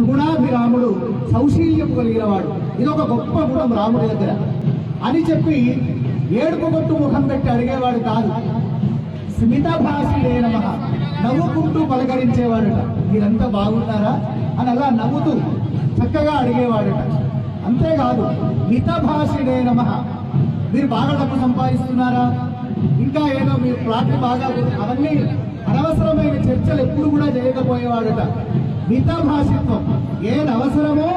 సుగుణాభిరాముడు సౌశీల్యం కలిగిన వాడు ఇది ఒక గొప్ప గుణం రాముడి దగ్గర. అని చెప్పి ఏడుపు కొట్టు ముఖం పెట్టి అడిగేవాడు కాదు. స్మిత భాషిడే నమ. నవ్వుకుంటూ పలకరించేవాడట. మీరంతా బాగున్నారా? అని అలా నవ్వుతూ చక్కగా అడిగేవాడట. అంతేకాదు మిత భాషిడే నమ. మీరు బాగా డబ్బు సంపాదిస్తున్నారా? ఇంకా ఏదో మీరు ప్లాట్లు బాగా అవన్నీ అనవసరమైన చర్చలు ఎప్పుడు కూడా చేయకపోయేవాడట మిత భాషిత్వం ఏది అవసరమో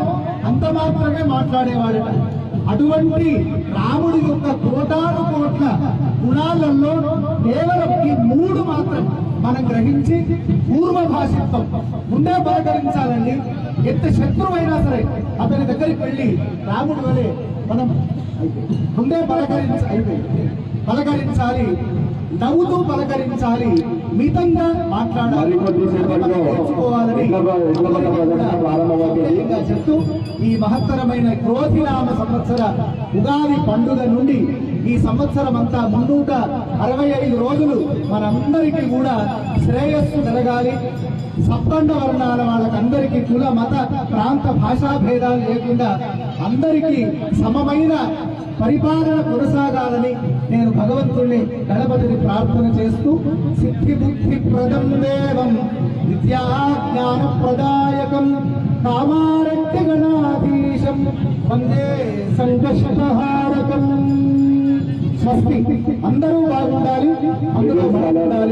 అంత మాత్రమే మాట్లాడేవాడట. అటువంటి రాముడి యొక్క కోటాను కోట్ల గుణాలలో కేవలం ఈ మూడు మాత్రం మనం గ్రహించి పూర్వ భాషిత్వం ముందే పలకరించాలండి ఎంత శత్రువైనా సరే అతని దగ్గరికి వెళ్ళి రాముడి వలె మనం ముందే పలకరించ అయిపోయింది. పలకరించాలి. నవ్వుతూ పలకరించాలి. మితంగా మాట్లాడాలి. మరికొద్దిసేపట్లో చెప్తూ ఈ మహత్తరమైన క్రోధినామ సంవత్సర ఉగాది పండుగ నుండి ఈ సంవత్సరం అంతా మున్నూట అరవై ఐదు రోజులు మనందరికీ కూడా శ్రేయస్సు జరగాలి సప్తండ వర్ణాల వాళ్ళకందరికీ కుల మత ప్రాంత భాషా భేదాలు లేకుండా అందరికీ సమమైన పరిపాలన కొనసాగాలని నేను భగవంతుణ్ణి గణపతిని ప్రార్థన చేస్తూ సిద్ధి బుద్ధి ప్రదం దేవం విద్యా జ్ఞాన ప్రదాయకం కామారక్య గణాధీశం వందే సంకష్టహారకం స్వస్తి. అందరూ బాగుండాలి. అందరూ బాగుండాలి